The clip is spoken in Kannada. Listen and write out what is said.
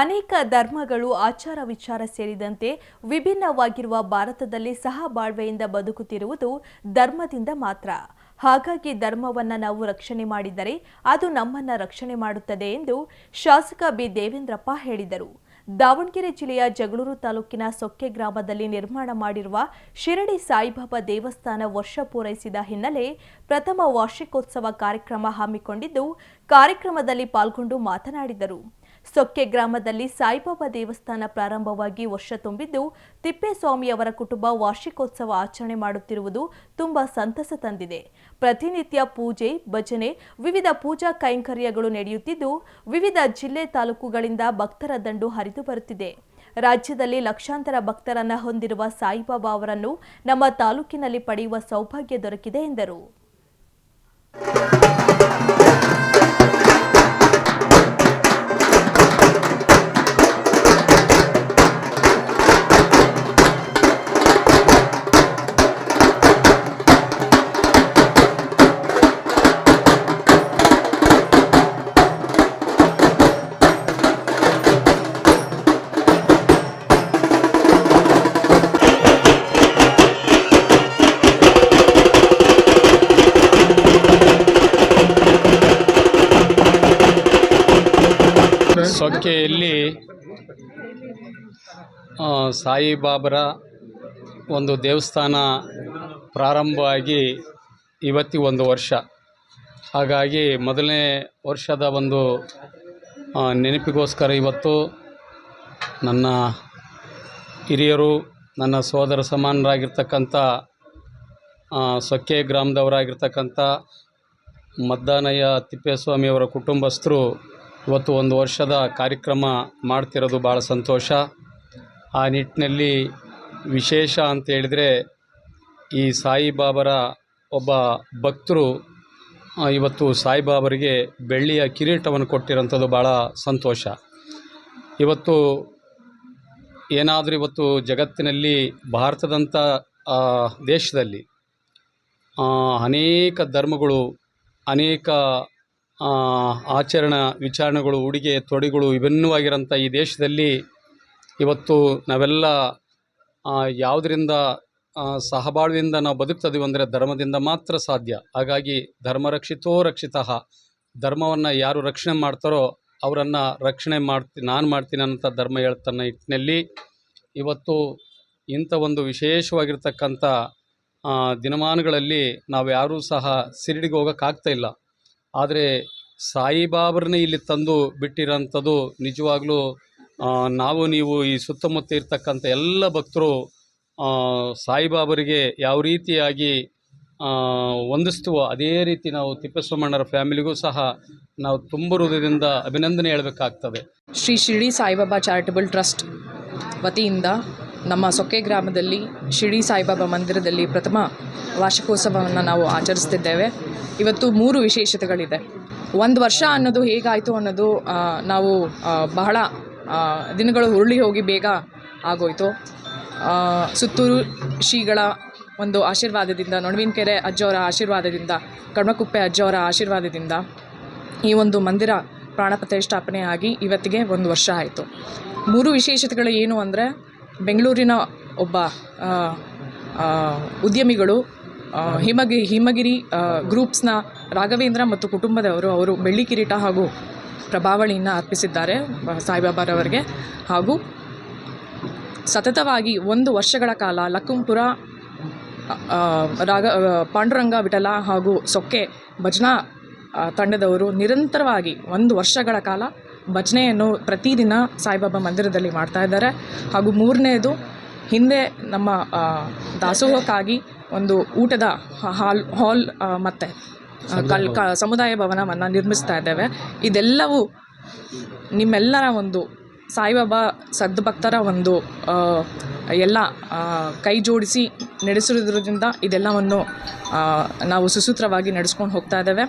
ಅನೇಕ ಧರ್ಮಗಳು, ಆಚಾರ ವಿಚಾರ ಸೇರಿದಂತೆ ವಿಭಿನ್ನವಾಗಿರುವ ಭಾರತದಲ್ಲಿ ಸಹ ಬಾಳ್ವೆಯಿಂದ ಬದುಕುತ್ತಿರುವುದು ಧರ್ಮದಿಂದ ಮಾತ್ರ. ಹಾಗಾಗಿ ಧರ್ಮವನ್ನ ನಾವು ರಕ್ಷಣೆ ಮಾಡಿದರೆ ಅದು ನಮ್ಮನ್ನ ರಕ್ಷಣೆ ಮಾಡುತ್ತದೆ ಎಂದು ಶಾಸಕ ಬಿ. ದೇವೇಂದ್ರಪ್ಪ ಹೇಳಿದರು. ದಾವಣಗೆರೆ ಜಿಲ್ಲೆಯ ಜಗಳೂರು ತಾಲೂಕಿನ ಸೊಕ್ಕೆ ಗ್ರಾಮದಲ್ಲಿ ನಿರ್ಮಾಣ ಮಾಡಿರುವ ಶಿರಡಿ ಸಾಯಿಬಾಬಾ ದೇವಸ್ಥಾನ ವರ್ಷ ಪೂರೈಸಿದ ಹಿನ್ನೆಲೆ ಪ್ರಥಮ ವಾರ್ಷಿಕೋತ್ಸವ ಕಾರ್ಯಕ್ರಮ ಹಮ್ಮಿಕೊಂಡಿದ್ದು, ಕಾರ್ಯಕ್ರಮದಲ್ಲಿ ಪಾಲ್ಗೊಂಡು ಮಾತನಾಡಿದರು. ಸೊಕ್ಕೆ ಗ್ರಾಮದಲ್ಲಿ ಸಾಯಿಬಾಬಾ ದೇವಸ್ಥಾನ ಪ್ರಾರಂಭವಾಗಿ ವರ್ಷ ತುಂಬಿದ್ದು ತಿಪ್ಪೇಸ್ವಾಮಿಯವರ ಕುಟುಂಬ ವಾರ್ಷಿಕೋತ್ಸವ ಆಚರಣೆ ಮಾಡುತ್ತಿರುವುದು ತುಂಬಾ ಸಂತಸ ತಂದಿದೆ. ಪ್ರತಿನಿತ್ಯ ಪೂಜೆ, ಭಜನೆ, ವಿವಿಧ ಪೂಜಾ ಕೈಂಕರ್ಯಗಳು ನಡೆಯುತ್ತಿದ್ದು, ವಿವಿಧ ಜಿಲ್ಲೆ ತಾಲೂಕುಗಳಿಂದ ಭಕ್ತರ ದಂಡು ಹರಿದು ಬರುತ್ತಿದೆ. ರಾಜ್ಯದಲ್ಲಿ ಲಕ್ಷಾಂತರ ಭಕ್ತರನ್ನ ಹೊಂದಿರುವ ಸಾಯಿಬಾಬಾ ಅವರನ್ನು ನಮ್ಮ ತಾಲೂಕಿನಲ್ಲಿ ಪಡೆಯುವ ಸೌಭಾಗ್ಯ ದೊರಕಿದೆ ಎಂದರು. ಸೊಕ್ಕೆಯಲ್ಲಿ ಸಾಯಿಬಾಬರ ಒಂದು ದೇವಸ್ಥಾನ ಪ್ರಾರಂಭವಾಗಿ ಇವತ್ತಿ ಒಂದು ವರ್ಷ. ಹಾಗಾಗಿ ಮೊದಲನೇ ವರ್ಷದ ಒಂದು ನೆನಪಿಗೋಸ್ಕರ ಇವತ್ತು ನನ್ನ ಹಿರಿಯರು, ನನ್ನ ಸೋದರ ಸಮಾನರಾಗಿರ್ತಕ್ಕಂಥ ಸೊಕ್ಕೆ ಗ್ರಾಮದವರಾಗಿರ್ತಕ್ಕಂಥ ಮದ್ದಾನಯ್ಯ ತಿಪ್ಪೇಸ್ವಾಮಿಯವರ ಕುಟುಂಬಸ್ಥರು ಇವತ್ತು ಒಂದು ವರ್ಷದ ಕಾರ್ಯಕ್ರಮ ಮಾಡ್ತಿರೋದು ಭಾಳ ಸಂತೋಷ. ಆ ನಿಟ್ಟಿನಲ್ಲಿ ವಿಶೇಷ ಅಂತ ಹೇಳಿದರೆ ಈ ಸಾಯಿಬಾಬರ ಒಬ್ಬ ಭಕ್ತರು ಇವತ್ತು ಸಾಯಿಬಾಬರಿಗೆ ಬೆಳ್ಳಿಯ ಕಿರೀಟವನ್ನು ಕೊಟ್ಟಿರೋಂಥದ್ದು ಭಾಳ ಸಂತೋಷ. ಇವತ್ತು ಏನಾದರೂ ಇವತ್ತು ಜಗತ್ತಿನಲ್ಲಿ ಭಾರತದಂಥ ದೇಶದಲ್ಲಿ ಅನೇಕ ಧರ್ಮಗಳು, ಅನೇಕ ಆಚರಣ, ವಿಚಾರಣೆಗಳು, ಉಡುಗೆ ತೊಡೆಗಳು ವಿಭಿನ್ನವಾಗಿರೋಂಥ ಈ ದೇಶದಲ್ಲಿ ಇವತ್ತು ನಾವೆಲ್ಲ ಯಾವುದರಿಂದ ಸಹಬಾಳ್ವೆಯಿಂದ ನಾವು ಬದುಕ್ತದೀವಿ ಅಂದರೆ ಧರ್ಮದಿಂದ ಮಾತ್ರ ಸಾಧ್ಯ. ಹಾಗಾಗಿ ಧರ್ಮ ರಕ್ಷಿತೋ. ರಕ್ಷಿತ ಧರ್ಮವನ್ನು ಯಾರು ರಕ್ಷಣೆ ಮಾಡ್ತಾರೋ ಅವರನ್ನು ರಕ್ಷಣೆ ಮಾಡ್ತಿ, ನಾನು ಮಾಡ್ತೀನಿ ಅಂತ ಧರ್ಮ ಹೇಳ್ತನ್ನ ನಿಟ್ಟಿನಲ್ಲಿ ಇವತ್ತು ಇಂಥ ಒಂದು ವಿಶೇಷವಾಗಿರ್ತಕ್ಕಂಥ ದಿನಮಾನಗಳಲ್ಲಿ ನಾವು ಯಾರೂ ಸಹ ಸಿರಿಡಿಗೆ ಹೋಗೋಕ್ಕಾಗ್ತಾ ಇಲ್ಲ. ಆದರೆ ಸಾಯಿಬಾಬರನ್ನೇ ಇಲ್ಲಿ ತಂದು ಬಿಟ್ಟಿರೋಂಥದ್ದು ನಿಜವಾಗ್ಲೂ ನಾವು ನೀವು ಈ ಸುತ್ತಮುತ್ತ ಇರ್ತಕ್ಕಂಥ ಎಲ್ಲ ಭಕ್ತರು ಸಾಯಿಬಾಬರಿಗೆ ಯಾವ ರೀತಿಯಾಗಿ ಹೊಂದಿಸ್ತೀವೋ ಅದೇ ರೀತಿ ನಾವು ತಿಪ್ಪೇಸ್ವಾಮಣ್ಣರ ಫ್ಯಾಮಿಲಿಗೂ ಸಹ ನಾವು ತುಂಬ ಹೃದಯದಿಂದ ಅಭಿನಂದನೆ ಹೇಳಬೇಕಾಗ್ತದೆ. ಶ್ರೀ ಶಿರಡಿ ಸಾಯಿಬಾಬಾ ಚಾರಿಟಬಲ್ ಟ್ರಸ್ಟ್ ವತಿಯಿಂದ ನಮ್ಮ ಸೊಕ್ಕೆ ಗ್ರಾಮದಲ್ಲಿ ಶಿರಡಿ ಸಾಯಿಬಾಬಾ ಮಂದಿರದಲ್ಲಿ ಪ್ರಥಮ ವಾರ್ಷಿಕೋತ್ಸವವನ್ನು ನಾವು ಆಚರಿಸ್ತಿದ್ದೇವೆ. ಇವತ್ತು ಮೂರು ವಿಶೇಷತೆಗಳಿದೆ. ಒಂದು ವರ್ಷ ಅನ್ನೋದು ಹೇಗಾಯಿತು ಅನ್ನೋದು ನಾವು ಬಹಳ ದಿನಗಳು ಉರುಳಿ ಹೋಗಿ ಬೇಗ ಆಗೋಯಿತು. ಸುತ್ತೂರು ಶ್ರೀಗಳ ಒಂದು ಆಶೀರ್ವಾದದಿಂದ, ನೊಣವಿನಕೆರೆ ಅಜ್ಜವರ ಆಶೀರ್ವಾದದಿಂದ, ಕಣ್ಮಕುಪ್ಪೆ ಅಜ್ಜವರ ಆಶೀರ್ವಾದದಿಂದ ಈ ಒಂದು ಮಂದಿರ ಪ್ರಾಣ ಪ್ರತಿಷ್ಠಾಪನೆ ಆಗಿ ಇವತ್ತಿಗೆ ಒಂದು ವರ್ಷ ಆಯಿತು. ಮೂರು ವಿಶೇಷತೆಗಳು ಏನು ಅಂದರೆ ಬೆಂಗಳೂರಿನ ಒಬ್ಬ ಉದ್ಯಮಿಗಳು ಹಿಮಗಿ, ಹಿಮಗಿರಿ ಗ್ರೂಪ್ಸ್ನ ರಾಘವೇಂದ್ರ ಮತ್ತು ಕುಟುಂಬದವರು ಅವರು ಬೆಳ್ಳಿ ಕಿರೀಟ ಹಾಗೂ ಪ್ರಭಾವಳಿಯನ್ನು ಅರ್ಪಿಸಿದ್ದಾರೆ ಸಾಯಿಬಾಬಾರವರಿಗೆ ಹಾಗೂ ಸತತವಾಗಿ ಒಂದು ವರ್ಷಗಳ ಕಾಲ ಲಕ್ಕುಂಪುರ ರಾಗ ಪಾಂಡುರಂಗ ವಿಠಲ ಹಾಗೂ ಸೊಕ್ಕೆ ಭಜನಾ ತಂಡದವರು ನಿರಂತರವಾಗಿ ಒಂದು ವರ್ಷಗಳ ಕಾಲ ಭಜನೆಯನ್ನು ಪ್ರತಿದಿನ ಸಾಯಿಬಾಬಾ ಮಂದಿರದಲ್ಲಿ ಮಾಡ್ತಾ ಇದ್ದಾರೆ. ಹಾಗೂ ಮೂರನೇದು ಹಿಂದೆ ನಮ್ಮ ದಾಸೋಹಕ್ಕಾಗಿ ಒಂದು ಊಟದ ಹಾಲ್ ಹಾಲ್ ಮತ್ತು ಕಲ್ ಕ ಸಮುದಾಯ ಭವನವನ್ನು ನಿರ್ಮಿಸ್ತಾ ಇದ್ದೇವೆ. ಇದೆಲ್ಲವೂ ನಿಮ್ಮೆಲ್ಲರ ಒಂದು ಸಾಯಿಬಾಬಾ ಸದ್ಭಕ್ತರ ಒಂದು ಎಲ್ಲ ಕೈ ಜೋಡಿಸಿ ನಡೆಸಿರೋದ್ರಿಂದ ಇದೆಲ್ಲವನ್ನು ನಾವು ಸುಸೂತ್ರವಾಗಿ ನಡೆಸ್ಕೊಂಡು ಹೋಗ್ತಾ ಇದ್ದೇವೆ.